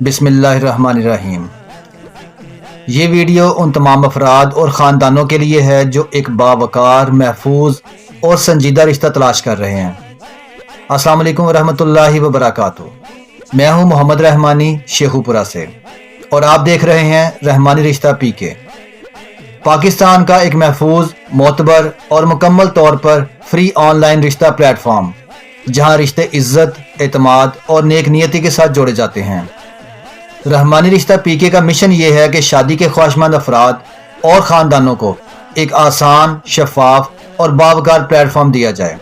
بسم اللہ الرحمن الرحیم۔ یہ ویڈیو ان تمام افراد اور خاندانوں کے لیے ہے جو ایک باوقار، محفوظ اور سنجیدہ رشتہ تلاش کر رہے ہیں۔ السلام علیکم ورحمۃ اللہ وبرکاتہ۔ میں ہوں محمد رحمانی، شیخو پورہ سے۔ اور آپ دیکھ رہے ہیں رحمانی رشتہ پی کے۔ پاکستان کا ایک محفوظ، معتبر اور مکمل طور پر فری آن لائن رشتہ پلیٹ فارم، جہاں رشتے عزت، اعتماد اور نیک نیتی کے ساتھ جوڑے جاتے ہیں۔ رحمانی رشتہ پی کے کا مشن یہ ہے کہ شادی کے خواہشمند افراد اور خاندانوں کو ایک آسان، شفاف اور باوکار پلیٹ فارم دیا جائے۔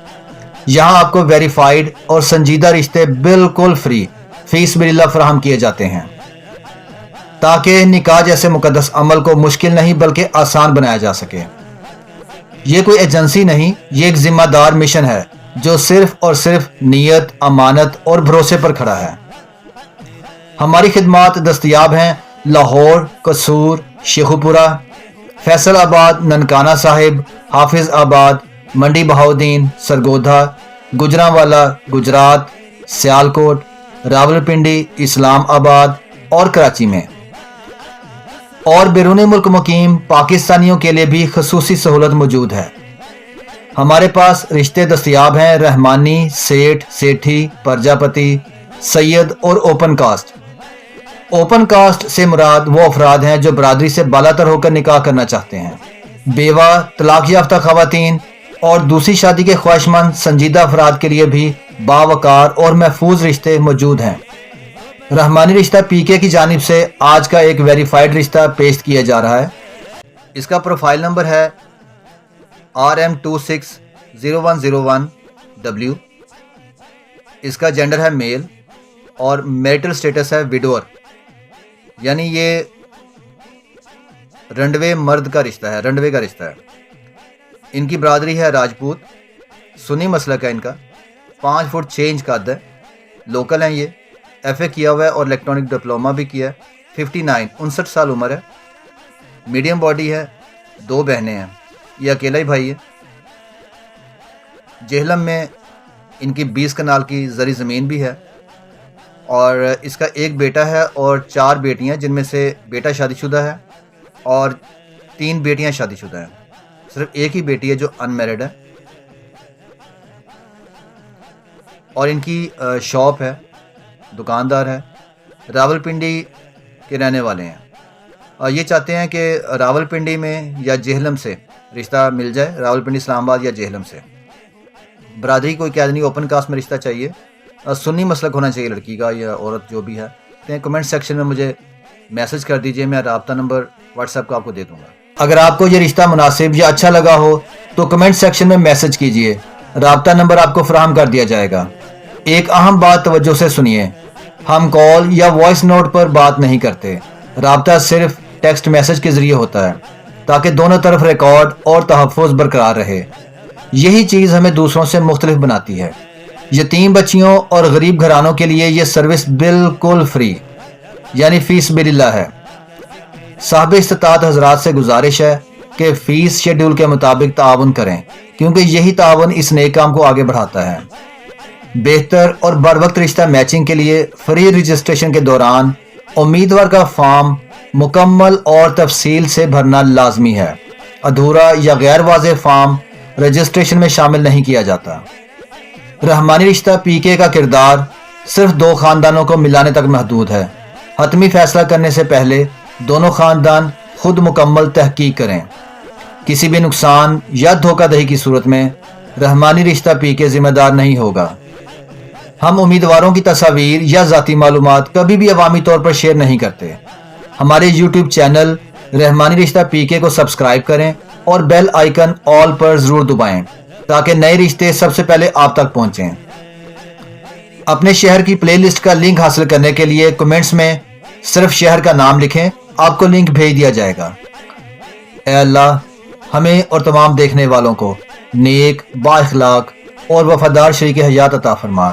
یہاں آپ کو ویریفائیڈ اور سنجیدہ رشتے بالکل فری فیس بلّہ فراہم کیے جاتے ہیں۔ تاکہ نکاح جیسے مقدس عمل کو مشکل نہیں بلکہ آسان بنایا جا سکے۔ یہ کوئی ایجنسی نہیں، یہ ایک ذمہ دار مشن ہے جو صرف اور صرف نیت، امانت اور بھروسے پر کھڑا ہے۔ ہماری خدمات دستیاب ہیں۔ لاہور، قصور، شیخوپورہ، فیصل آباد، ننکانہ صاحب، حافظ آباد، منڈی بہاؤدین سرگودھا گجرا والا گجرات، سیالکوٹ راول پنڈی اسلام آباد اور کراچی میں۔ اور بیرون ملک مقیم پاکستانیوں کے لیے بھی خصوصی سہولت موجود ہے۔ ہمارے پاس رشتے دستیاب ہیں۔ رحمانی، سیٹھ، سیٹھی، پرجاپتی، سید اور اوپن کاسٹ۔ اوپن کاسٹ سے مراد وہ افراد ہیں جو برادری سے بالا تر ہو کر نکاح کرنا چاہتے ہیں۔ بیوہ، طلاق یافتہ خواتین اور دوسری شادی کے خواہش مند سنجیدہ افراد کے لیے بھی باوقار اور محفوظ رشتے موجود ہیں۔ رحمانی رشتہ پی کے کی جانب سے آج کا ایک ویریفائڈ رشتہ پیش کیا جا رہا ہے۔ اس کا پروفائل نمبر ہے R M two six zero one zero one W. اس کا جینڈر ہے میل اور میرٹل سٹیٹس ہے وڈور یعنی یہ رنڈوے مرد کا رشتہ ہے، رنڈوے کا رشتہ ہے۔ ان کی برادری ہے راجپوت۔ سنی مسلک ہے ان کا۔ پانچ فٹ چینج کا ہے۔ لوکل ہیں یہ۔ ایف اے کیا ہوا ہے اور الیکٹرانک ڈپلوما بھی کیا ہے۔ ففٹی نائن، انسٹھ سال عمر ہے۔ میڈیم باڈی ہے۔ دو بہنیں ہیں۔ یہ اکیلا ہی بھائی ہے۔ جہلم میں ان کی بیس کنال کی زرعی زمین بھی ہے۔ اور اس کا ایک بیٹا ہے اور چار بیٹیاں جن میں سے بیٹا شادی شدہ ہے اور تین بیٹیاں شادی شدہ ہیں۔ صرف ایک ہی بیٹی ہے جو ان میرڈ ہے۔ اور ان کی شاپ ہے، دکاندار ہے راول پنڈی کے رہنے والے ہیں۔ اور یہ چاہتے ہیں کہ راول پنڈی میں یا جہلم سے رشتہ مل جائے راول پنڈی اسلام آباد یا جہلم سے۔ برادری کوئی قید نہیں اوپن کاسٹ میں رشتہ چاہیے۔ سنی مسلک ہونا چاہیے، لڑکی کا یا عورت جو بھی ہے۔ تو کمنٹ سیکشن میں مجھے میسج کر دیجیے، میں رابطہ نمبر واٹس ایپ کا آپ کو دے دوں گا۔ اگر آپ کو یہ رشتہ مناسب یا اچھا لگا ہو، تو کمنٹ سیکشن میں میسج کیجیے۔ رابطہ نمبر آپ کو فراہم کر دیا جائے گا۔ ایک اہم بات توجہ سے سنیے۔ ہم کال یا وائس نوٹ پر بات نہیں کرتے۔ رابطہ صرف ٹیکسٹ میسج کے ذریعے ہوتا ہے، تاکہ دونوں طرف ریکارڈ اور تحفظ برقرار رہے۔ یہی چیز ہمیں دوسروں سے مختلف بناتی ہے۔ یتیم بچیوں اور غریب گھرانوں کے لیے یہ سروس بالکل فری یعنی فیس بل اللہ ہے۔ صاحب استطاعت حضرات سے گزارش ہے کہ فیس شیڈول کے مطابق تعاون کریں، کیونکہ یہی تعاون اس نئے کام کو آگے بڑھاتا ہے۔ بہتر اور بر وقت رشتہ میچنگ کے لیے فری رجسٹریشن کے دوران امیدوار کا فارم مکمل اور تفصیل سے بھرنا لازمی ہے۔ ادھورا یا غیر واضح فارم رجسٹریشن میں شامل نہیں کیا جاتا۔ رحمانی رشتہ پی کے کا کردار صرف دو خاندانوں کو ملانے تک محدود ہے۔ حتمی فیصلہ کرنے سے پہلے دونوں خاندان خود مکمل تحقیق کریں۔ کسی بھی نقصان یا دھوکہ دہی کی صورت میں رحمانی رشتہ پی کے ذمہ دار نہیں ہوگا۔ ہم امیدواروں کی تصاویر یا ذاتی معلومات کبھی بھی عوامی طور پر شیئر نہیں کرتے۔ ہمارے یوٹیوب چینل رحمانی رشتہ پی کے کو سبسکرائب کریں اور بیل آئیکن آل پر ضرور دبائیں۔ تاکہ نئے رشتے سب سے پہلے آپ تک پہنچیں۔ اپنے شہر کی پلے لسٹ کا لنک حاصل کرنے کے لیے کمنٹس میں صرف شہر کا نام لکھیں، آپ کو لنک بھیج دیا جائے گا۔ اے اللہ، ہمیں اور تمام دیکھنے والوں کو نیک با اخلاق اور وفادار شریک حیات عطا فرما۔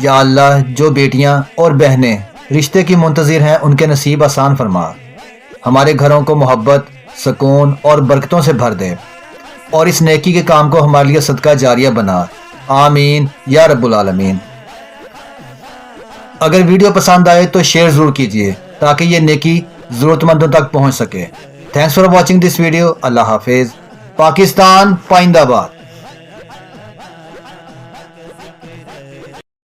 یا اللہ، جو بیٹیاں اور بہنیں رشتے کی منتظر ہیں، ان کے نصیب آسان فرما۔ ہمارے گھروں کو محبت، سکون اور برکتوں سے بھر دے۔ اور اس نیکی کے کام کو ہمارے لیے صدقہ جاریہ بنا۔ آمین۔ یا رب العالمین۔ اگر ویڈیو پسند آئے تو شیئر ضرور کیجیے تاکہ یہ نیکی ضرورت مندوں تک پہنچ سکے۔ Thanks for watching this video اللہ حافظ۔ پاکستان، پائندہ باد